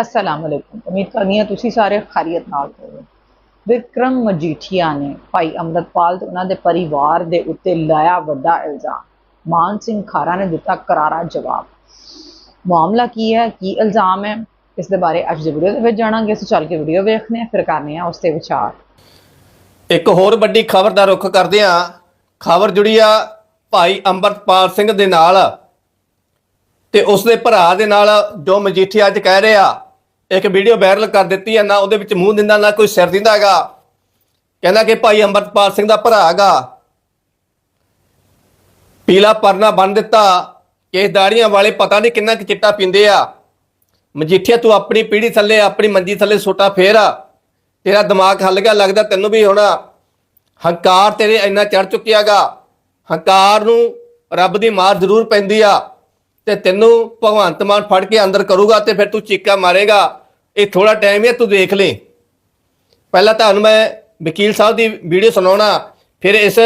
ਅਸਲਾਮ ਅਲੈਕੁਮ ਉਮੀਦ ਕਰਨੀ ਹੈ ਤੁਸੀਂ ਸਾਰੇ ਖੈਰੀਅਤ ਨਾਲ ਹੋਵੋ ਵਿਕਰਮ ਮਜੀਠੀਆ ਨੇ ਭਾਈ ਅੰਮ੍ਰਿਤਪਾਲ ਤੇ ਉਹਨਾਂ ਦੇ ਪਰਿਵਾਰ ਦੇ ਉੱਤੇ ਲਾਇਆ ਵੱਡਾ ਇਲਜ਼ਾਮ। ਮਾਨ ਸਿੰਘ ਖਾਰਾ ਨੇ ਦਿੱਤਾ ਕਰਾਰਾ ਜਵਾਬ। ਮਾਮਲਾ ਕੀ ਹੈ? ਕੀ ਇਲਜ਼ਾਮ ਹੈ? ਇਸ ਦੇ ਬਾਰੇ ਅੱਜ ਦੀ ਵੀਡੀਓ ਦੇ ਵਿੱਚ ਜਾਣਾਂਗੇ। ਅਸੀਂ ਚੱਲ ਕੇ ਵੀਡੀਓ ਵੇਖਦੇ ਹਾਂ। ਫਿਰ ਕਰਨੇ ਆ ਉਸ ਤੇ ਵਿਚਾਰ। ਇੱਕ ਹੋਰ ਵੱਡੀ ਖਬਰ ਦਾ ਰੁਖ ਕਰਦੇ ਹਾਂ। ਖਬਰ ਜੁੜੀ ਆ ਭਾਈ ਅੰਮ੍ਰਿਤਪਾਲ ਸਿੰਘ ਦੇ ਨਾਲ ਤੇ ਉਸ ਦੇ ਭਰਾ ਦੇ ਨਾਲ ਜੋ ਮਜੀਠੀਆ ਅੱਜ ਕਹਿ ਰਿਹਾ ਇੱਕ ਵੀਡੀਓ ਵਾਇਰਲ ਕਰ ਦਿੱਤੀ ਹੈ, ਨਾ ਉਹਦੇ ਵਿੱਚ ਮੂੰਹ ਦਿੰਦਾ, ਨਾ ਕੋਈ ਸਿਰ ਦਿੰਦਾ ਹੈਗਾ। ਕਹਿੰਦਾ ਕਿ ਭਾਈ ਅੰਮ੍ਰਿਤਪਾਲ ਸਿੰਘ ਦਾ ਭਰਾ ਹੈਗਾ। ਪੀਲਾ ਪਰਨਾ ਬੰਨ ਦਿੱਤਾ। ਕਿ ਦਾੜੀਆਂ ਵਾਲੇ ਪਤਾ ਨਹੀਂ ਕਿੰਨਾ ਕਿ ਚਿੱਟਾ ਪੀਂਦੇ ਆ। ਮਜੀਠੀਆ, ਤੂੰ ਆਪਣੀ ਪੀੜੀ ਥੱਲੇ, ਆਪਣੀ ਮੰਜੀ ਥੱਲੇ ਸੋਟਾ ਫੇਰ। ਆ ਤੇਰਾ ਦਿਮਾਗ ਹੱਲ ਗਿਆ, ਲੱਗਦਾ ਤੈਨੂੰ ਵੀ ਹੁਣ। ਹੰਕਾਰ ਤੇਰੇ ਇੰਨਾ ਚੜ ਚੁੱਕਿਆਗਾ ਹੰਕਾਰ ਨੂੰ ਰੱਬ ਦੀ ਮਾਰ ਜ਼ਰੂਰ ਪੈਂਦੀ ਆ। ਤੇ ਤੈਨੂੰ ਭਗਵੰਤ ਮਾਨ ਫੜ ਕੇ ਅੰਦਰ ਕਰੂਗਾ ਤੇ ਫਿਰ ਤੂੰ ਚੀਕਾ ਮਾਰੇਗਾ। ਇਹ ਥੋੜਾ ਟਾਈਮ ਹੈ ਤੂੰ ਦੇਖ ਲੈ। ਪਹਿਲਾਂ ਤੁਹਾਨੂੰ ਮੈਂ ਵਕੀਲ ਸਾਹਿਬ ਦੀ ਵੀਡੀਓ ਸੁਣਾਉਣਾ, ਫਿਰ ਇਸ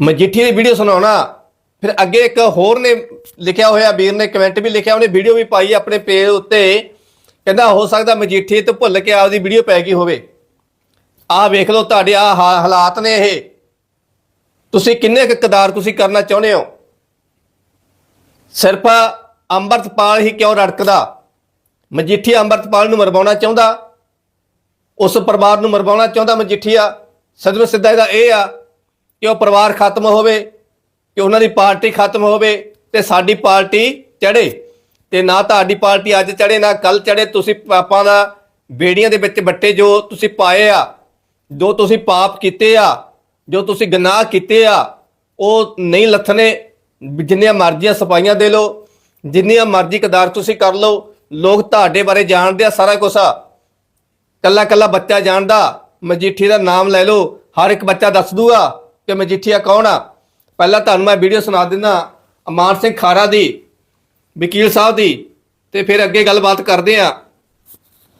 ਮਜੀਠੀ ਦੀ ਵੀਡੀਓ ਸੁਣਾਉਣਾ, ਫਿਰ ਅੱਗੇ ਇੱਕ ਹੋਰ ਨੇ ਲਿਖਿਆ ਹੋਇਆ, ਵੀਰ ਨੇ ਕਮੈਂਟ ਵੀ ਲਿਖਿਆ, ਉਹਨੇ ਵੀਡੀਓ ਵੀ ਪਾਈ ਆਪਣੇ ਪੇਜ ਉੱਤੇ। ਕਹਿੰਦਾ ਹੋ ਸਕਦਾ ਮਜੀਠੀ ਤੇ ਭੁੱਲ ਕੇ ਆਪਦੀ ਵੀਡੀਓ ਪੈ ਗਈ ਹੋਵੇ। ਆਹ ਵੇਖ ਲਓ ਤੁਹਾਡੇ ਆ ਹਾਲਾਤ ਨੇ ਇਹ। ਤੁਸੀਂ ਕਿੰਨੇ ਕੁ ਕਦਾਰ ਤੁਸੀਂ ਕਰਨਾ ਚਾਹੁੰਦੇ ਹੋ? ਸਿਰਫ ਅੰਮ੍ਰਿਤਪਾਲ ਹੀ ਕਿਉਂ ਰੜਕਦਾ? ਮਜੀਠੀ ਅੰਮ੍ਰਿਤਪਾਲ ਨੂੰ ਮਰਵਾਉਣਾ ਚਾਹੁੰਦਾ? ਉਸ ਪਰਿਵਾਰ ਨੂੰ ਮਰਵਾਉਣਾ ਚਾਹੁੰਦਾ ਮਜੀਠੀਆ? ਸੱਜਣੋ ਸਿੱਧਾ ਇਹਦਾ ਇਹ ਆ ਕਿ ਉਹ ਪਰਿਵਾਰ ਖਤਮ ਹੋਵੇ, ਕਿ ਉਹਨਾਂ ਦੀ ਪਾਰਟੀ ਖਤਮ ਹੋਵੇ ਤੇ ਸਾਡੀ ਪਾਰਟੀ ਚੜੇ ਤੇ ਨਾ ਤੁਹਾਡੀ ਪਾਰਟੀ ਅੱਜ ਚੜੇ ਨਾ ਕੱਲ ਚੜੇ ਤੁਸੀਂ ਪਾਪਾਂ ਦਾ ਬੇੜੀਆਂ ਦੇ ਵਿੱਚ ਬੱਟੇ ਜੋ ਤੁਸੀਂ ਪਾਏ ਆ, ਜੋ ਤੁਸੀਂ ਪਾਪ ਕੀਤੇ ਆ, ਜੋ ਤੁਸੀਂ ਗੁਨਾਹ ਕੀਤੇ ਆ, ਉਹ ਨਹੀਂ ਲੱਥਣੇ। ਜਿੰਨੀਆਂ ਮਰਜ਼ੀਆਂ ਸਫਾਈਆਂ ਦੇ ਲਓ, ਜਿੰਨੀਆਂ ਮਰਜ਼ੀ ਕਦਾਰ ਤੁਸੀਂ ਕਰ ਲਓ, ਲੋਕ ਤੁਹਾਡੇ ਬਾਰੇ ਜਾਣਦੇ ਆ ਸਾਰਾ ਕੁਝ ਆ। ਕੱਲਾ ਕੱਲਾ ਬੱਚਾ ਜਾਣਦਾ, ਮਜੀਠੀ ਦਾ ਨਾਮ ਲੈ ਲਓ, ਹਰ ਇੱਕ ਬੱਚਾ ਦੱਸ ਦੂਗਾ ਕਿ ਮਜੀਠੀਆ ਕੌਣ ਆ। ਪਹਿਲਾਂ ਤੁਹਾਨੂੰ ਮੈਂ ਵੀਡੀਓ ਸੁਣਾ ਦਿੰਦਾ ਅਮਾਨ ਸਿੰਘ ਖਾਰਾ ਦੀ, ਵਕੀਲ ਸਾਹਿਬ ਦੀ, ਤੇ ਫਿਰ ਅੱਗੇ ਗੱਲਬਾਤ ਕਰਦੇ ਆ।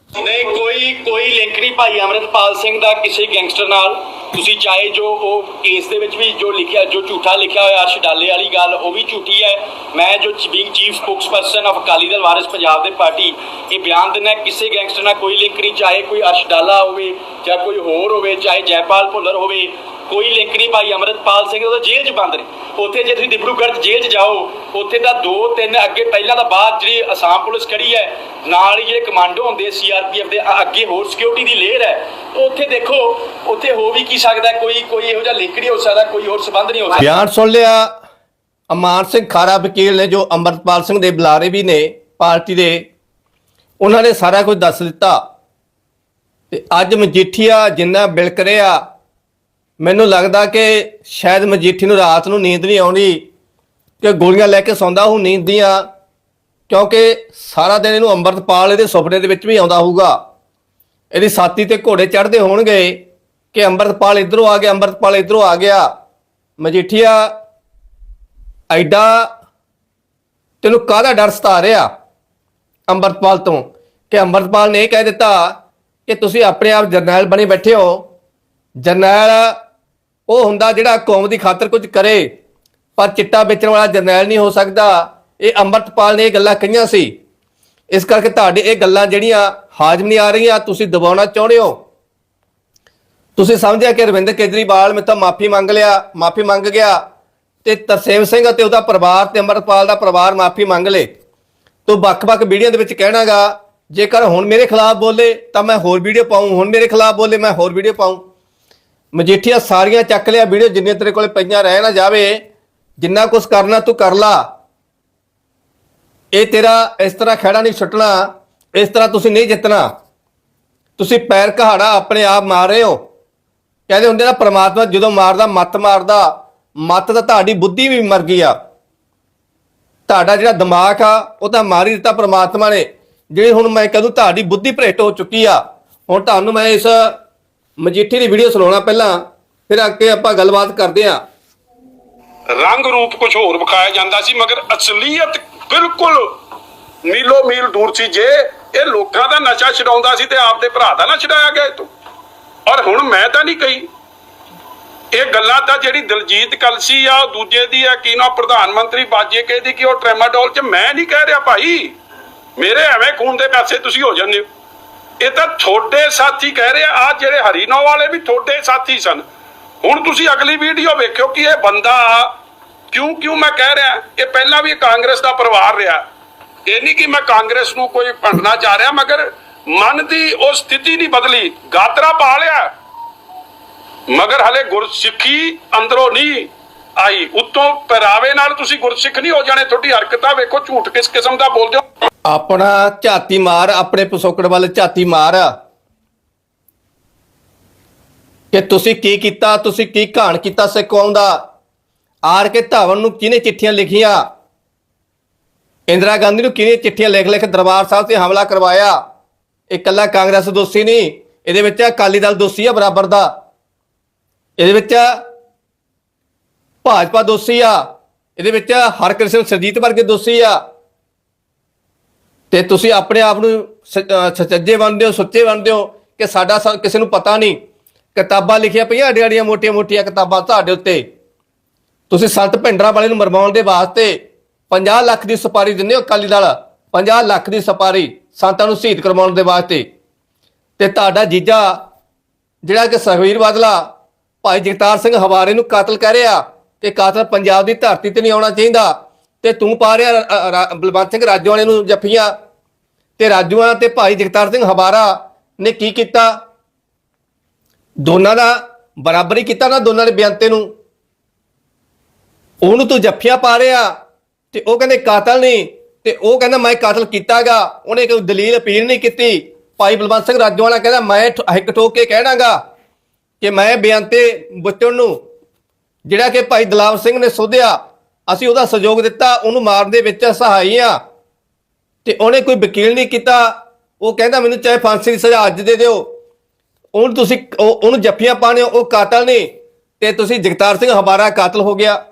ਨਹੀਂ, ਕੋਈ ਕੋਈ ਲਿੰਕ ਨਹੀਂ ਭਾਈ ਅਮਰਿਤਪਾਲ ਸਿੰਘ ਦਾ ਕਿਸੇ ਗੈਂਗਸਟਰ ਨਾਲ। ਤੁਸੀਂ ਚਾਹੇ ਜੋ ਉਹ ਕੇਸ ਦੇ ਵਿੱਚ ਵੀ ਜੋ ਲਿਖਿਆ, ਜੋ ਝੂਠਾ ਲਿਖਿਆ ਹੋਇਆ ਅਰਸ਼ ਡਾਲੇ ਵਾਲੀ ਗੱਲ, ਉਹ ਵੀ ਝੂਠੀ ਹੈ। ਮੈਂ ਜੋ being chief spokesperson of Akali Dal Waris Punjab ਦੇ ਪਾਰਟੀ ਇਹ ਬਿਆਨ ਦਿੰਦਾ ਕਿਸੇ ਗੈਂਗਸਟਰ ਨਾਲ ਕੋਈ ਲਿੰਕ ਨਹੀਂ, ਚਾਹੇ ਕੋਈ ਅਰਸ਼ ਡਾਲਾ ਹੋਵੇ ਜਾਂ ਕੋਈ ਹੋਰ ਹੋਵੇ, ਚਾਹੇ ਜੈਪਾਲ ਭੁੱਲਰ ਹੋਵੇ ਕੋਈ ਲਿੰਕ ਨਹੀਂ ਭਾਈ ਅਮਰਿਤਪਾਲ ਸਿੰਘ ਉਹ ਜੇਲ੍ਹ 'ਚ ਬੰਦ ਨੇ। ਉੱਥੇ ਜੇ ਤੁਸੀਂ ਡਿਬਰੂਗੜ੍ਹ ਜੇਲ੍ਹ 'ਚ ਜਾਓ, ਉੱਥੇ ਤਾਂ ਦੋ ਤਿੰਨ ਅੱਗੇ ਪਹਿਲਾਂ ਤਾਂ ਬਾਅਦ ਜਿਹੜੀ ਅਸਾਮ ਪੁਲਿਸ ਖੜੀ ਹੈ, ਨਾਲ ਹੀ ਜਿਹੜੇ ਕਮਾਂਡੋ ਹੁੰਦੇ ਸੀਆਰਪੀਐਫ ਦੇ ਅੱਗੇ ਹੋਰ ਸਿਕਿਉਰਿਟੀ ਦੀ ਲੇਅਰ ਹੈ, ਉੱਥੇ ਦੇਖੋ, ਉੱਥੇ ਹੋ ਵੀ ਕੀ ਸਕਦਾ ਕੋਈ ਕੋਈ ਇਹੋ ਜਿਹਾ ਲਿੰਕ ਨਹੀਂ ਹੋ ਸਕਦਾ, ਕੋਈ ਹੋਰ ਸਬੰਧ ਨਹੀਂ ਹੋ ਸਕਦਾ। ਬਿਆਨ ਸੁਣ ਲਿਆ, ਅਮਾਨ ਸਿੰਘ ਖਾਰਾ ਵਕੀਲ ਨੇ, ਜੋ ਅੰਮ੍ਰਿਤਪਾਲ ਸਿੰਘ ਦੇ ਬੁਲਾਰੇ ਵੀ ਨੇ ਪਾਰਟੀ ਦੇ, ਉਹਨਾਂ ਨੇ ਸਾਰਾ ਕੁਝ ਦੱਸ ਦਿੱਤਾ। ਤੇ ਅੱਜ ਮਜੀਠੀਆ ਜਿੰਨਾ ਬਿਲਕ ਰਿਹਾ ਮੈਨੂੰ ਲੱਗਦਾ ਕਿ ਸ਼ਾਇਦ ਮਜੀਠੀ ਨੂੰ ਰਾਤ ਨੂੰ ਨੀਂਦ ਨਹੀਂ ਆਉਂਦੀ ਕਿ ਗੋਲੀਆਂ ਲੈ ਕੇ ਸੌਂਦਾ ਉਹ ਨੀਂਦ ਦੀਆਂ, ਕਿਉਂਕਿ ਸਾਰਾ ਦਿਨ ਇਹਨੂੰ ਅੰਮ੍ਰਿਤਪਾਲ ਇਹਦੇ ਸੁਪਨੇ ਦੇ ਵਿੱਚ ਵੀ ਆਉਂਦਾ ਹੋਊਗਾ। ਇਹਦੀ ਸਾਥੀ ਤੇ ਘੋੜੇ ਚੜ੍ਹਦੇ ਹੋਣਗੇ ਕਿ ਅੰਮ੍ਰਿਤਪਾਲ ਇਧਰੋਂ ਆ ਗਿਆ, ਅੰਮ੍ਰਿਤਪਾਲ ਇਧਰੋਂ ਆ ਗਿਆ। ਮਜੀਠੀਆ, ਐਡਾ ਤੈਨੂੰ ਕਾਹਦਾ ਡਰ ਸਤਾ ਰਿਹਾ ਅੰਮ੍ਰਿਤਪਾਲ ਤੋਂ? ਕਿ ਅੰਮ੍ਰਿਤਪਾਲ ਨੇ ਇਹ ਕਹਿ ਦਿੱਤਾ ਕਿ ਤੁਸੀਂ ਆਪਣੇ ਆਪ ਜਰਨੈਲ ਬਣੇ ਬੈਠੇ ਹੋ। ਜਰਨੈਲ ਉਹ ਹੁੰਦਾ ਜਿਹੜਾ ਕੌਮ ਦੀ ਖਾਤਰ ਕੁਝ ਕਰੇ, ਪਰ ਚਿੱਟਾ ਵੇਚਣ ਵਾਲਾ ਜਰਨੈਲ ਨਹੀਂ ਹੋ ਸਕਦਾ। ਇਹ ਅੰਮ੍ਰਿਤਪਾਲ ਨੇ ਇਹ ਗੱਲਾਂ ਕਹੀਆਂ ਸੀ। ਇਸ ਕਰਕੇ ਤੁਹਾਡੇ ਇਹ ਗੱਲਾਂ ਜਿਹੜੀਆਂ ਹਾਜ਼ਮ ਨਹੀਂ ਆ ਰਹੀਆਂ, ਤੁਸੀਂ ਦਬਾਉਣਾ ਚਾਹੁੰਦੇ ਹੋ। ਤੁਸੀਂ ਸਮਝਿਆ ਕਿ ਰਵਿੰਦਰ ਕੇਜਰੀਵਾਲ ਮੇਥੋਂ ਮਾਫੀ ਮੰਗ ਲਿਆ, ਮਾਫੀ ਮੰਗ ਗਿਆ ਤੇ ਤਰਸੇਮ ਸਿੰਘ ਅਤੇ ਉਹਦਾ ਪਰਿਵਾਰ ਤੇ ਅੰਮ੍ਰਿਤਪਾਲ ਦਾ ਪਰਿਵਾਰ ਮਾਫੀ ਮੰਗ ਲੇ ਤੂੰ ਵੱਖ-ਵੱਖ ਵੀਡੀਓ ਦੇ ਵਿੱਚ ਕਹਿਣਾਗਾ, ਜੇਕਰ ਹੁਣ ਮੇਰੇ ਖਿਲਾਫ ਬੋਲੇ ਤਾਂ ਮੈਂ ਹੋਰ ਵੀਡੀਓ ਪਾਉਂ ਹੁਣ ਮੇਰੇ ਖਿਲਾਫ ਬੋਲੇ ਮੈਂ ਹੋਰ ਵੀਡੀਓ ਪਾਉਂ ਮਜੀਠੀਆ ਸਾਰੀਆਂ ਚੱਕ ਲਿਆ ਵੀਡੀਓ ਜਿੰਨੇ ਤੇਰੇ ਕੋਲੇ ਪਈਆਂ ਰਹਿ ਨਾ ਜਾਵੇ, ਜਿੰਨਾ ਕੁਝ ਕਰਨਾ ਤੂੰ ਕਰ ਲਾ। ਇਹ ਤੇਰਾ ਇਸ ਤਰ੍ਹਾਂ ਖੜਾ ਨਹੀਂ ਛੁੱਟਣਾ ਇਸ ਤਰ੍ਹਾਂ ਤੁਸੀਂ ਨਹੀਂ ਜਿੱਤਣਾ। ਤੁਸੀਂ ਪੈਰ ਕਹਾੜਾ ਆਪਣੇ ਆਪ ਮਾਰ ਰਹੇ ਹੋ। ਕਹਿੰਦੇ ਹੁੰਦੇ ਨਾ, ਪ੍ਰਮਾਤਮਾ ਜਦੋਂ ਮਾਰਦਾ, ਮੱਤ ਮਾਰਦਾ, ਮੱਤ ਤਾਂ ਤੁਹਾਡੀ ਬੁੱਧੀ ਵੀ ਮਰ ਗਈ ਆ। ਤੁਹਾਡਾ ਜਿਹੜਾ ਦਿਮਾਗ ਆ, ਉਹ ਤਾਂ ਮਾਰ ਹੀ ਦਿੱਤਾ ਪ੍ਰਮਾਤਮਾ ਨੇ। ਜਿਹੜੀ ਹੁਣ ਮੈਂ ਕਹਦੂ ਤੁਹਾਡੀ ਬੁੱਧੀ ਭ੍ਰਿਸ਼ਟ ਹੋ ਚੁੱਕੀ ਆ। ਹੁਣ ਤੁਹਾਨੂੰ ਮੈਂ ਇਸ ਮਜੀਠੀ ਦੀ ਵੀਡੀਓ ਸੁਣਾਉਣਾ ਪਹਿਲਾਂ, ਫਿਰ ਅੱਗੇ ਆਪਾਂ ਗੱਲਬਾਤ ਕਰਦੇ ਆ ਰੰਗ ਰੂਪ ਕੁਝ ਹੋਰ ਵਿਖਾਇਆ ਜਾਂਦਾ ਸੀ, ਮਗਰ ਅਸਲੀਅਤ ਬਿਲਕੁਲ ਮੀਲੋ ਮੀਲ ਦੂਰ ਸੀ ਜੇ ਇਹ ਲੋਕਾਂ ਦਾ ਨਸ਼ਾ ਛਡਾਉਂਦਾ ਸੀ ਤੇ ਆਪਦੇ ਭਰਾ ਦਾ ਨਾ ਛਡਾਇਆ ਗਿਆ ਇਹ ਔਰ ਹੁਣ ਮੈਂ ਤਾਂ ਨਹੀਂ ਕਹੀ। ਇਹ ਗੱਲਾਂ ਤਾਂ ਜਿਹੜੀ ਦਲਜੀਤ ਕਲਸੀ ਆ, ਉਹ ਦੂਜੇ ਦੀ ਆ, ਕੀ ਨਾ ਪ੍ਰਧਾਨ ਮੰਤਰੀ ਬਾਜੇ ਕਹਿੰਦੀ ਕਿ ਉਹ ਟ੍ਰੈਮਾਡੋਲ ਚ ਮੈਂ ਨਹੀਂ ਕਹਿ ਰਿਹਾ ਭਾਈ। ਮੇਰੇ ਐਵੇਂ ਖੂਨ ਦੇ ਪੈਸੇ ਤੁਸੀਂ ਹੋ ਜਾਂਦੇ ਹੋ। ਇਹ ਤਾਂ ਤੁਹਾਡੇ ਸਾਥੀ ਕਹਿ ਰਹੇ ਆ ਜਿਹੜੇ ਹਰੀਨੋ ਵਾਲੇ ਵੀ ਤੁਹਾਡੇ ਸਾਥੀ ਸਨ। ਹੁਣ ਤੁਸੀਂ ਅਗਲੀ ਵੀਡੀਓ ਵੇਖਿਓ ਕਿ ਇਹ ਬੰਦਾ ਕਿਉਂ ਕਿਉਂ ਮੈਂ ਕਹਿ ਰਿਹਾ, ਇਹ ਪਹਿਲਾਂ ਵੀ ਕਾਂਗਰਸ ਦਾ ਪਰਿਵਾਰ ਰਿਹਾ। ਇਹ ਨਹੀਂ ਕਿ ਮੈਂ ਕਾਂਗਰਸ ਨੂੰ ਕੋਈ ਭੰਡਣਾ ਚਾਹ ਰਿਹਾ, ਮਗਰ ਮਨ ਦੀ ਉਹ ਸਥਿਤੀ ਨਹੀਂ ਬਦਲੀ, ਗਾਤਰਾ ਪਾ ਲਿਆ। ਮਗਰ ਹਲੇ ਗੁਰਸਿੱਖੀ ਅੰਦਰੋਂ ਨਹੀਂ ਆਈ। ਉਤੋਂ ਪਹਿਰਾਵੇ ਨਾਲ ਤੁਸੀਂ ਗੁਰਸਿੱਖ ਨਹੀਂ ਹੋ ਜਾਣੇ। ਤੁਹਾਡੀ ਹਰਕਤਾਂ ਵੇਖੋ, ਝੂਠ ਕਿਸ ਕਿਸਮ ਦਾ ਬੋਲਦੇ ਹੋ? ਆਪਣਾ ਝਾਤੀ ਮਾਰ, ਆਪਣੇ ਪਿਛੋਕੜ ਵੱਲ ਝਾਤੀ ਮਾਰ। ਕਿ ਤੁਸੀਂ ਕੀ ਕੀਤਾ, ਤੁਸੀਂ ਕੀ ਘਾਣ ਕੀਤਾ ਸਿੱਖ ਦਾ? ਆਰ ਕੇ ਧਾਵਨ ਨੂੰ ਕਿਹਨੇ ਚਿੱਠੀਆਂ ਲਿਖੀਆਂ? ਇੰਦਰਾ ਗਾਂਧੀ ਨੂੰ ਕਿਹਨੇ ਚਿੱਠੀਆਂ ਲਿਖ ਲਿਖ ਦਰਬਾਰ ਸਾਹਿਬ ਤੇ ਹਮਲਾ ਕਰਵਾਇਆ? ਇਹ ਇਕੱਲਾ ਕਾਂਗਰਸ ਦੋਸ਼ੀ ਨਹੀਂ। ਇਹਦੇ ਵਿੱਚ ਅਕਾਲੀ ਦਲ ਦੋਸ਼ੀ ਆ ਬਰਾਬਰ ਦਾ। ਇਹਦੇ ਵਿੱਚ ਭਾਜਪਾ ਦੋਸ਼ੀ ਆ। ਇਹਦੇ ਵਿੱਚ ਹਰਕ੍ਰਿਸ਼ਨ ਸਰਜੀਤ ਵਰਗੇ ਦੋਸ਼ੀ ਆ। ਤੇ ਤੁਸੀਂ ਆਪਣੇ ਆਪ ਨੂੰ ਸ- ਸੱਚੇ ਬਣਦੇ ਹੋ, ਸੁੱਚੇ ਬਣਦੇ ਹੋ ਕਿ ਸਾਡਾ ਸ- ਕਿਸੇ ਨੂੰ ਪਤਾ ਨਹੀਂ। ਕਿਤਾਬਾਂ ਲਿਖੀਆਂ ਪਈਆਂ ਅੱਡੀਆਂ ਮੋਟੀਆਂ ਮੋਟੀਆਂ ਕਿਤਾਬਾਂ ਤੁਹਾਡੇ ਉੱਤੇ। ਤੁਸੀਂ ਸੰਤ ਭਿੰਡਰਾਂ ਵਾਲੇ ਨੂੰ ਮਰਵਾਉਣ ਦੇ ਵਾਸਤੇ 50 ਲੱਖ ਦੀ ਸਪਾਰੀ ਦਿੰਦੇ ਹੋ ਅਕਾਲੀ ਦਲ। 50 ਲੱਖ ਦੀ ਸਪਾਰੀ ਸੰਤਾਂ ਨੂੰ ਸ਼ਹੀਦ ਕਰਵਾਉਣ ਦੇ ਵਾਸਤੇ। ਤੇ ਤੁਹਾਡਾ ਜੀਜਾ ਜਿਹੜਾ ਕਿ ਸੁਖਬੀਰ ਬਾਦਲਾ, ਭਾਈ ਜਗਤਾਰ ਸਿੰਘ ਹਵਾਰੇ ਨੂੰ ਕਾਤਲ ਕਹਿ ਰਿਹਾ। ਤੇ ਕਾਤਲ ਪੰਜਾਬ ਦੀ ਧਰਤੀ ਤੇ ਨਹੀਂ ਆਉਣਾ ਚਾਹੀਦਾ। ਤੇ ਤੂੰ ਪਾ ਰਿਹਾ ਬਲਵੰਤ ਸਿੰਘ ਰਾਜੂ ਵਾਲੇ ਨੂੰ ਜੱਫੀਆਂ। ਤੇ ਰਾਜੂਆਂ ਤੇ ਭਾਈ ਜਗਤਾਰ ਸਿੰਘ ਹਵਾਰਾ ਨੇ ਕੀ ਕੀਤਾ? ਦੋਨਾਂ ਦਾ ਬਰਾਬਰੀ ਕੀਤਾ ਨਾ ਦੋਨਾਂ ਦੇ ਬਿਆਨਤੇ ਨੂੰ। ਉਹਨੂੰ ਤੂੰ ਜੱਫੀਆਂ ਪਾ ਰਿਹਾ ਤੇ ਉਹ ਕਹਿੰਦੇ ਕਾਤਲ ਨਹੀਂ। ਤੇ ਉਹ ਕਹਿੰਦਾ ਮੈਂ ਕਾਤਲ ਕੀਤਾਗਾ। ਉਹਨੇ ਕੋਈ ਦਲੀਲ ਅਪੀਲ ਨਹੀਂ ਕੀਤੀ। ਭਾਈ ਬਲਵੰਤ ਸਿੰਘ ਰਾਜੂ ਵਾਲਾ ਕਹਿੰਦਾ ਮੈਂ ਠ- ਹਿੱਕ ਠੋਕ ਕੇ ਕਹਿਣਾਗਾ ਕਿ ਮੈਂ ਬਿਆਨਤੇ ਬੁੱਚਣ ਨੂੰ ਜਿਹੜਾ ਕਿ ਭਾਈ ਦਲਾਵ ਸਿੰਘ ਨੇ ਸੋਧਿਆ, ਅਸੀਂ ਉਹਦਾ ਸਹਿਯੋਗ ਦਿੱਤਾ, ਉਹਨੂੰ ਮਾਰਨ ਦੇ ਵਿੱਚ ਸਹਾਈ ਆ। ਤੇ ਉਹਨੇ ਕੋਈ ਵਕੀਲ ਨਹੀਂ ਕੀਤਾ, ਉਹ ਕਹਿੰਦਾ ਮੈਨੂੰ ਚਾਹੇ ਫਾਂਸੀ ਦੀ ਸਜ਼ਾ ਅੱਜ ਦੇ ਦਿਓ। ਉਹਨੂੰ ਤੁਸੀਂ ਉਹ- ਉਹਨੂੰ ਜੱਫੀਆਂ ਪਾਣੇ ਉਹ ਕਾਤਲ ਨਹੀਂ ਤੇ ਤੁਸੀਂ ਜਗਤਾਰ ਸਿੰਘ ਹਮਾਰਾ ਕਾਤਲ ਹੋ ਗਿਆ।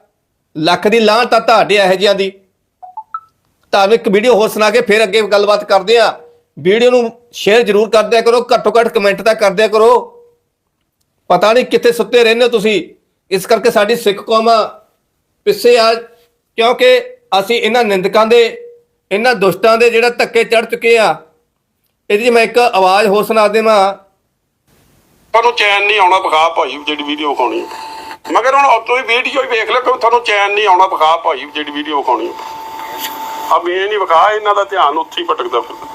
ਲੱਖ ਦੀ ਲਾਹ ਤਾਂ ਤੁਹਾਡੇ ਇਹੋ ਜਿਹਿਆਂ ਦੀ। ਤੁਹਾਨੂੰ ਇੱਕ ਵੀਡੀਓ ਹੋਰ ਸੁਣਾ ਕੇ ਫਿਰ ਅੱਗੇ ਗੱਲਬਾਤ ਕਰਦੇ ਆ ਵੀਡੀਓ ਨੂੰ ਸ਼ੇਅਰ ਜ਼ਰੂਰ ਕਰਦਿਆ ਕਰੋ, ਘੱਟੋ ਘੱਟ ਕਮੈਂਟ ਤਾਂ ਕਰਦਿਆ ਕਰੋ। ਪਤਾ ਨਹੀਂ ਕਿੱਥੇ ਸੁੱਤੇ ਰਹਿੰਦੇ ਹੋ ਤੁਸੀਂ। ਇਸ ਕਰਕੇ ਸਾਡੀ ਸਿੱਖ ਕੌਮ ਪਿੱਛੇ ਆ, ਕਿਉਂਕਿ ਅਸੀਂ ਇਹਨਾਂ ਨਿੰਦਕਾਂ ਦੇ, ਇਹਨਾਂ ਦੁਸ਼ਟਾਂ ਦੇ ਜਿਹੜਾ ਧੱਕੇ ਚੜ ਚੁੱਕੇ ਆ। ਇਹਦੀ ਮੈਂ ਇੱਕ ਆਵਾਜ਼ ਹੋਰ ਸੁਣਾ ਦੇਵਾਂ। ਤੁਹਾਨੂੰ ਚੈਨ ਨਹੀਂ ਆਉਣਾ, ਵਿਖਾ ਭਾਈ ਜਿਹੜੀ ਵੀਡੀਓ ਖਾਣੀ ਮਗਰ ਹੁਣ ਤੁਸੀਂ ਵੀਡੀਓ ਹੀ ਵੇਖ ਲਓ ਕਿ ਤੁਹਾਨੂੰ ਚੈਨ ਨਹੀਂ ਆਉਣਾ, ਵਿਖਾ ਭਾਈ ਜਿਹੜੀ ਵੀਡੀਓ ਖਾਣੀ ਆ। ਮੈਂ ਨਹੀਂ ਵਿਖਾ, ਇਹਨਾਂ ਦਾ ਧਿਆਨ ਉੱਥੇ ਹੀ ਭਟਕਦਾ ਫਿਰਦਾ।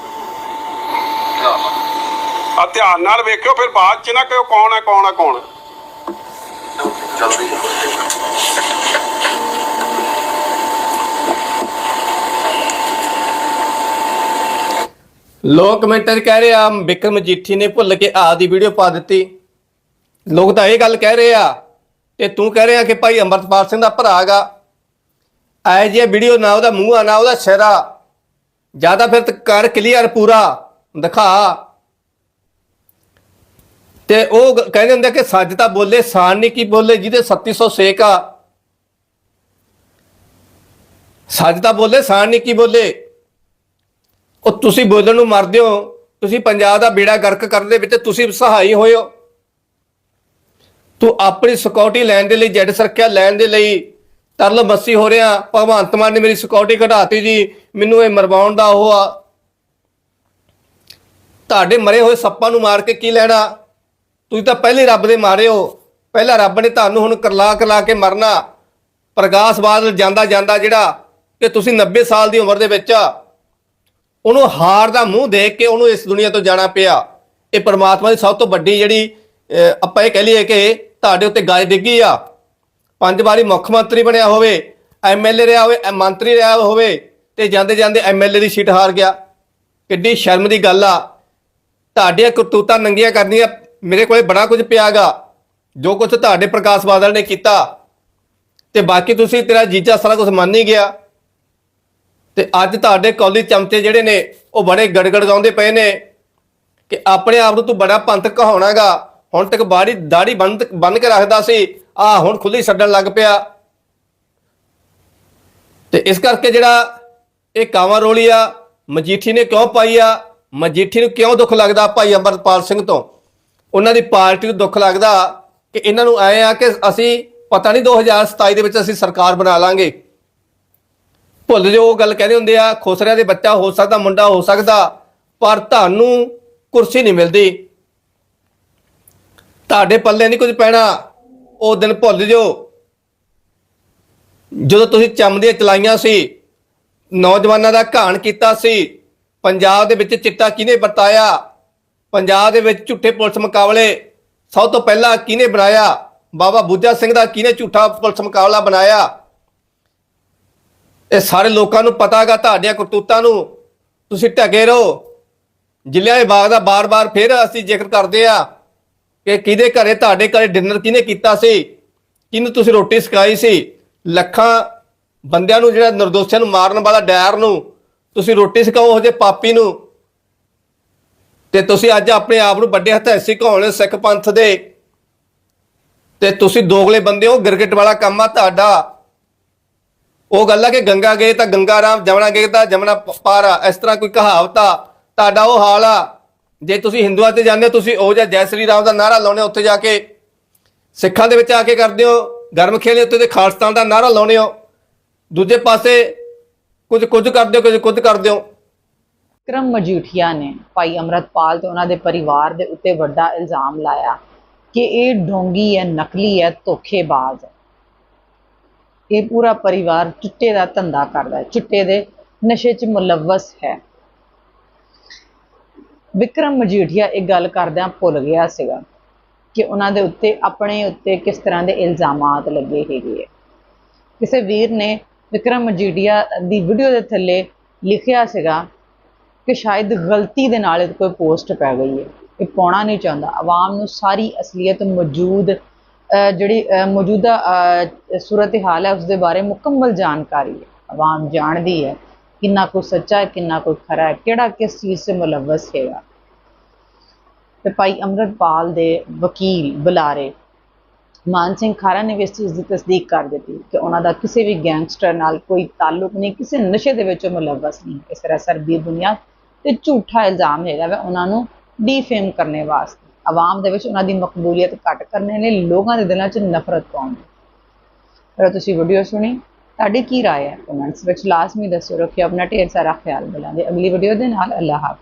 ਆ ਧਿਆਨ ਨਾਲ ਵੇਖਿਓ, ਫਿਰ ਬਾਅਦ ਚ ਨਾ ਕਿ ਕੌਣ ਹੈ ਕੌਣ ਹੈ ਕੌਣ ਹੈ ਲੋਕ ਕਮੈਂਟਰ ਕਹਿ ਰਹੇ ਆ, ਵਿਕਰਮ ਮਜੀਠੀ ਨੇ ਭੁੱਲ ਕੇ ਆ ਦੀ ਵੀਡੀਓ ਪਾ ਦਿੱਤੀ। ਲੋਕ ਤਾਂ ਇਹ ਗੱਲ ਕਹਿ ਰਹੇ ਆ ਤੇ ਤੂੰ ਕਹਿ ਰਿਹਾ ਕਿ ਭਾਈ ਅੰਮ੍ਰਿਤਪਾਲ ਸਿੰਘ ਦਾ ਭਰਾ ਹੈਗਾ। ਐ ਜੇ ਵੀਡੀਓ ਨਾ ਉਹਦਾ ਮੂੰਹ ਆ, ਨਾ ਉਹਦਾ ਚਿਹਰਾ ਜ਼ਿਆਦਾ ਫਿਰ ਕਰ ਕਲੀਅਰ ਪੂਰਾ, ਦਿਖਾ। ਤੇ ਉਹ ਕਹਿੰਦੇ ਹੁੰਦੇ ਕਿ ਸੱਜ ਤਾਂ ਬੋਲੇ, ਸਾਨ ਨਹੀਂ ਕੀ ਬੋਲੇ, ਜਿਹਦੇ 3700 ਸੇਕ ਆ। ਸੱਜ ਤਾਂ ਬੋਲੇ, ਸਾਨ ਨਹੀਂ ਕੀ ਬੋਲੇ। ਉਹ ਤੁਸੀਂ ਬੋਲਣ ਨੂੰ ਮਰਦੇ ਹੋ, ਤੁਸੀਂ ਪੰਜਾਬ ਦਾ ਬੇੜਾ ਗਰਕ ਕਰਨ ਦੇ ਵਿੱਚ ਤੁਸੀਂ ਸਹਾਈ ਹੋਏ ਹੋ ਤੂੰ ਆਪਣੀ ਸਿਕਿਉਰਿਟੀ ਲੈਣ ਦੇ ਲਈ ਜੱਟ ਸੁਰੱਖਿਆ ਲੈਣ ਦੇ ਲਈ ਤਰਲ ਮੱਸੀ ਹੋ ਰਿਹਾ। ਭਗਵੰਤ ਮਾਨ ਨੇ ਮੇਰੀ ਸਿਕਿਉਰਿਟੀ ਘਟਾਤੀ ਜੀ, ਮੈਨੂੰ ਇਹ ਮਰਵਾਉਣ ਦਾ ਉਹ ਆ। ਤੁਹਾਡੇ ਮਰੇ ਹੋਏ ਸੱਪਾਂ ਨੂੰ ਮਾਰ ਕੇ ਕੀ ਲੈਣਾ? ਤੁਸੀਂ ਤਾਂ ਪਹਿਲੇ ਰੱਬ ਦੇ ਮਾਰੇ ਹੋ। ਪਹਿਲਾਂ ਰੱਬ ਨੇ ਤੁਹਾਨੂੰ ਹੁਣ ਕਰਲਾ ਕਰਲਾ ਕੇ ਮਰਨਾ। ਪ੍ਰਕਾਸ਼ ਬਾਦਲ ਜਾਂਦਾ ਜਾਂਦਾ ਜਿਹੜਾ ਕਿ ਤੁਸੀਂ 90 ਸਾਲ ਦੀ ਉਮਰ ਦੇ ਵਿੱਚ ਉਹਨੂੰ ਹਾਰ ਦਾ ਮੂੰਹ ਦੇਖ ਕੇ ਉਹਨੂੰ ਇਸ ਦੁਨੀਆ ਤੋਂ ਜਾਣਾ ਪਿਆ। ਇਹ ਪਰਮਾਤਮਾ ਦੀ ਸਭ ਤੋਂ ਵੱਡੀ ਜਿਹੜੀ ਆਪਾਂ ਇਹ ਕਹਿ ਲਈਏ ਕਿ ਤੁਹਾਡੇ ਉੱਤੇ ਗਾਜ ਡਿੱਗੀ ਆ। ਪੰਜ ਵਾਰੀ ਮੁੱਖ ਮੰਤਰੀ ਬਣਿਆ ਹੋਵੇ ਐਮਐਲਏ ਰਿਹਾ ਹੋਵੇ ਮੰਤਰੀ ਰਿਹਾ ਹੋਵੇ ਤੇ ਜਾਂਦੇ ਜਾਂਦੇ ਐਮਐਲਏ ਦੀ ਸੀਟ ਹਾਰ ਗਿਆ। ਕਿੱਡੀ ਸ਼ਰਮ ਦੀ ਗੱਲ ਆ। ਤੁਹਾਡੀਆਂ ਕਰਤੂਤਾਂ ਨੰਗੀਆਂ ਕਰਨੀਆਂ ਮੇਰੇ ਕੋਲੇ ਬੜਾ ਕੁਝ ਪਿਆਗਾ ਜੋ ਕੁਝ ਤੁਹਾਡੇ ਪ੍ਰਕਾਸ਼ ਬਾਦਲ ਨੇ ਕੀਤਾ। ਤੇ ਬਾਕੀ ਤੁਸੀਂ ਤੇਰਾ ਜੀਜਾ ਸਾਰਾ ਕੁਝ ਮੰਨ ਹੀ ਗਿਆ। ਤੇ ਅੱਜ ਤੁਹਾਡੇ ਕੌਲੀ ਚਮਚੇ ਜਿਹੜੇ ਨੇ, ਉਹ ਬੜੇ ਗੜਗੜ ਗਾਉਂਦੇ ਪਏ ਨੇ ਕਿ ਆਪਣੇ ਆਪ ਨੂੰ ਤੂੰ ਬੜਾ ਪੰਥ ਕਹਾਉਣਾਗਾ ਹੁਣ ਤੱਕ ਬਾੜੀ, ਦਾੜੀ ਬੰਦ, ਬੰਨ ਕੇ ਰੱਖਦਾ ਸੀ, ਆ ਹੁਣ ਖੁੱਲੀ ਛੱਡਣ ਲੱਗ ਪਿਆ। ਤੇ ਇਸ ਕਰਕੇ ਜਿਹੜਾ ਇਹ ਕਾਵਾਂ ਰੋਲੀ ਆ, ਮਜੀਠੀ ਨੇ ਕਿਉਂ ਪਾਈ ਆ? ਮਜੀਠੀ ਨੂੰ ਕਿਉਂ ਦੁੱਖ ਲੱਗਦਾ ਭਾਈ ਅੰਮ੍ਰਿਤਪਾਲ ਸਿੰਘ ਤੋਂ? ਉਹਨਾਂ ਦੀ ਪਾਰਟੀ ਨੂੰ ਦੁੱਖ ਲੱਗਦਾ ਕਿ ਇਹਨਾਂ ਨੂੰ ਆਏ ਆ ਕਿ ਅਸੀਂ ਪਤਾ ਨਹੀਂ 2027 ਦੇ ਵਿੱਚ ਅਸੀਂ ਸਰਕਾਰ ਬਣਾ ਲਾਂਗੇ। ਭੁੱਲ ਜਾਓ ਉਹ ਗੱਲ ਕਹਿੰਦੇ ਹੁੰਦੇ ਆ, ਖੋਸਰਿਆਂ ਦੇ ਬੱਚਾ ਹੋ ਸਕਦਾ, ਮੁੰਡਾ ਹੋ ਸਕਦਾ, ਪਰ ਤੁਹਾਨੂੰ ਕੁਰਸੀ ਨਹੀਂ ਮਿਲਦੀ। ਤੁਹਾਡੇ ਪੱਲੇ ਨਹੀਂ ਕੁਝ ਪੈਣਾ, ਉਹ ਦਿਨ ਭੁੱਲ ਜਾਓ ਜਦੋਂ ਤੁਸੀਂ ਚਮਦੀਆਂ ਚਲਾਈਆਂ ਸੀ, ਨੌਜਵਾਨਾਂ ਦਾ ਘਾਣ ਕੀਤਾ ਸੀ, ਪੰਜਾਬ ਦੇ ਵਿੱਚ ਚਿੱਟਾ ਕਿਹਨੇ ਵਰਤਾਇਆ? ਪੰਜਾਬ ਦੇ ਵਿੱਚ ਝੂਠੇ ਪੁਲਿਸ ਮੁਕਾਬਲੇ ਸਭ ਤੋਂ ਪਹਿਲਾਂ ਕਿਹਨੇ ਬਣਾਇਆ? ਬਾਬਾ ਬੁੱਝਾ ਸਿੰਘ ਦਾ ਕਿਹਨੇ ਝੂਠਾ ਪੁਲਿਸ ਮੁਕਾਬਲਾ ਬਣਾਇਆ? ਇਹ ਸਾਰੇ ਲੋਕਾਂ ਨੂੰ ਪਤਾਗਾ, ਤੁਹਾਡੀਆਂ ਕਰਤੂਤਾਂ ਨੂੰ। ਤੁਸੀਂ ਢਕੇ ਰਹੋ। ਜ਼ਿਲ੍ਹਿਆਂ ਦੇ ਬਾਗ ਦਾ ਬਾਰ-ਬਾਰ ਫਿਰ ਅਸੀਂ ਜ਼ਿਕਰ ਕਰਦੇ ਆ ਕਿ ਕਿਹਦੇ ਘਰੇ, ਤੁਹਾਡੇ ਘਰੇ ਡਿਨਰ ਕਿਹਨੇ ਕੀਤਾ ਸੀ? ਕਿਹਨੂੰ ਤੁਸੀਂ ਰੋਟੀ ਸਿਖਾਈ ਸੀ? ਲੱਖਾਂ ਬੰਦਿਆਂ ਨੂੰ ਜਿਹੜਾ ਨਿਰਦੋਸ਼ੀਆਂ ਨੂੰ ਮਾਰਨ ਵਾਲਾ ਡਾਇਰ ਨੂੰ ਤੁਸੀਂ ਰੋਟੀ ਸਿਖਾਓ, ਉਹ ਜੇ ਪਾਪੀ ਨੂੰ। ਤੇ ਤੁਸੀਂ ਅੱਜ ਆਪਣੇ ਆਪ ਨੂੰ ਵੱਡੇ ਹੱਥੈਸੀ ਕਹਾਉਣੇ ਸਿੱਖ ਪੰਥ ਦੇ। ਤੇ ਤੁਸੀਂ ਦੋਗਲੇ ਬੰਦੇ ਹੋ, ਗਿਰਗਟ ਵਾਲਾ ਕੰਮ ਆ ਤੁਹਾਡਾ। ਉਹ ਗੱਲ ਆ ਕਿ ਗੰਗਾ ਗਏ ਤਾਂ ਗੰਗਾ ਰਾਮ, ਜਮਨਾ ਗਏ ਤਾਂ ਜਮਨਾ ਪਾਰ ਆ ਇਸ ਤਰ੍ਹਾਂ ਕੋਈ ਕਹਾਵਤ ਆ। ਤੁਹਾਡਾ ਉਹ ਹਾਲ ਆ। ਜੇ ਤੁਸੀਂ ਹਿੰਦੂਆਂ ਤੇ ਜਾਂਦੇ ਹੋ, ਤੁਸੀਂ ਉਹ ਜਾਂ ਜੈ ਸ੍ਰੀ ਰਾਮ ਦਾ ਨਾਰਾ ਲਾਉਣੇ ਉੱਥੇ ਜਾ ਕੇ। ਸਿੱਖਾਂ ਦੇ ਵਿੱਚ ਆ ਕੇ ਕਰਦੇ ਹੋ, ਗਰਮ ਦੇ ਉੱਤੇ ਤੇ ਖਾਲਸਤਾਨ ਦਾ ਨਾਰਾ ਲਾਉਣੇ ਹੋ। ਦੂਜੇ ਪਾਸੇ ਕੁਝ ਕੁਝ ਕਰਦੇ ਹੋ, ਕੁਝ ਕੁਝ ਕਰਦੇ ਹੋ। ਵਿਕਰਮ ਮਜੀਠੀਆ ਨੇ ਭਾਈ ਅਮਰਤਪਾਲ ਤੇ ਉਹਨਾਂ ਦੇ ਪਰਿਵਾਰ ਦੇ ਉੱਤੇ ਵੱਡਾ ਇਲਜ਼ਾਮ ਲਾਇਆ ਕਿ ਇਹ ਡੋਂਗੀ ਹੈ, ਨਕਲੀ ਹੈ, ਧੋਖੇਬਾਜ਼ ਹੈ। ਇਹ ਪੂਰਾ ਪਰਿਵਾਰ ਚਿੱਟੇ ਦਾ ਧੰਦਾ ਕਰਦਾ ਹੈ, ਚਿੱਟੇ ਦੇ ਨਸ਼ੇ 'ਚ ਮੁਲਵਸ ਹੈ। ਵਿਕਰਮ ਮਜੀਠੀਆ ਇਹ ਗੱਲ ਕਰਦਿਆਂ ਭੁੱਲ ਗਿਆ ਸੀਗਾ ਕਿ ਉਹਨਾਂ ਦੇ ਉੱਤੇ, ਆਪਣੇ ਉੱਤੇ ਕਿਸ ਤਰ੍ਹਾਂ ਦੇ ਇਲਜ਼ਾਮਾਤ ਲੱਗੇ ਹੈਗੇ ਹੈ। ਕਿਸੇ ਵੀਰ ਨੇ ਵਿਕਰਮ ਮਜੀਠੀਆ ਦੀ ਵੀਡੀਓ ਦੇ ਥੱਲੇ ਲਿਖਿਆ ਸੀਗਾ ਕਿ ਸ਼ਾਇਦ ਗਲਤੀ ਦੇ ਨਾਲ ਕੋਈ ਪੋਸਟ ਪੈ ਗਈ ਹੈ। ਇਹ ਪਾਉਣਾ ਨਹੀਂ ਚਾਹੁੰਦਾ। ਆਵਾਮ ਨੂੰ ਸਾਰੀ ਅਸਲੀਅਤ ਮੌਜੂਦ ਅਹ ਜਿਹੜੀ ਅਹ ਮੌਜੂਦਾ ਅਹ ਸੂਰਤ ਹਾਲ ਹੈ ਉਸ ਦੇ ਬਾਰੇ ਮੁਕੰਮਲ ਜਾਣਕਾਰੀ ਹੈ। ਆਵਾਮ ਜਾਣਦੀ ਹੈ ਕਿੰਨਾ ਕੁ ਸੱਚਾ ਹੈ, ਕਿੰਨਾ ਕੁ ਖਰਾ ਹੈ, ਕਿਹੜਾ ਕਿਸ ਚੀਜ਼ ਸੇ ਮੁਲਵਸ ਹੈਗਾ। ਤੇ ਭਾਈ ਅਮਰਤਪਾਲ ਦੇ ਵਕੀਲ ਬੁਲਾਰੇ ਮਾਨ ਸਿੰਘ ਖਾਰਾ ਨੇ ਵੀ ਇਸ ਚੀਜ਼ ਦੀ ਤਸਦੀਕ ਕਰ ਦਿੱਤੀ ਕਿ ਉਹਨਾਂ ਦਾ ਕਿਸੇ ਵੀ ਗੈਂਗਸਟਰ ਨਾਲ ਕੋਈ ਤਾਲੁਕ ਨਹੀਂ, ਕਿਸੇ ਨਸ਼ੇ ਦੇ ਵਿੱਚ ਉਹ ਮੁਲਵਸ ਨਹੀਂ। ਇਸ ਤਰ੍ਹਾਂ ਸਰਬੀ ਬੁਨਿਆਦ ਤੇ ਝੂਠਾ ਇਲਜ਼ਾਮ ਹੈਗਾ ਵਾ ਉਹਨਾਂ ਨੂੰ ਡੀਫੇਮ ਕਰਨੇ ਵਾਸਤੇ ਆਵਾਮ ਦੇ ਵਿੱਚ ਉਹਨਾਂ ਦੀ ਮਕਬੂਲੀਅਤ ਘੱਟ ਕਰਨੇ ਲਈ ਲੋਕਾਂ ਦੇ ਦਿਲਾਂ 'ਚ ਨਫ਼ਰਤ ਪਾਉਣ ਲਈ ਪਰ ਤੁਸੀਂ ਵੀਡੀਓ ਸੁਣੀ ਤੁਹਾਡੀ ਕੀ رائے ਹੈ ਕਮੈਂਟਸ ਵਿੱਚ ਲਾਜ਼ਮੀ ਦੱਸਿਓ ਰੱਖਿਓ ਆਪਣਾ ਢੇਰ ਸਾਰਾ ਖਿਆਲ ਮਿਲਾਂਗੇ ਅਗਲੀ ਵੀਡੀਓ ਦੇ ਨਾਲ ਅੱਲਾਹ ਹਾਫਿਜ਼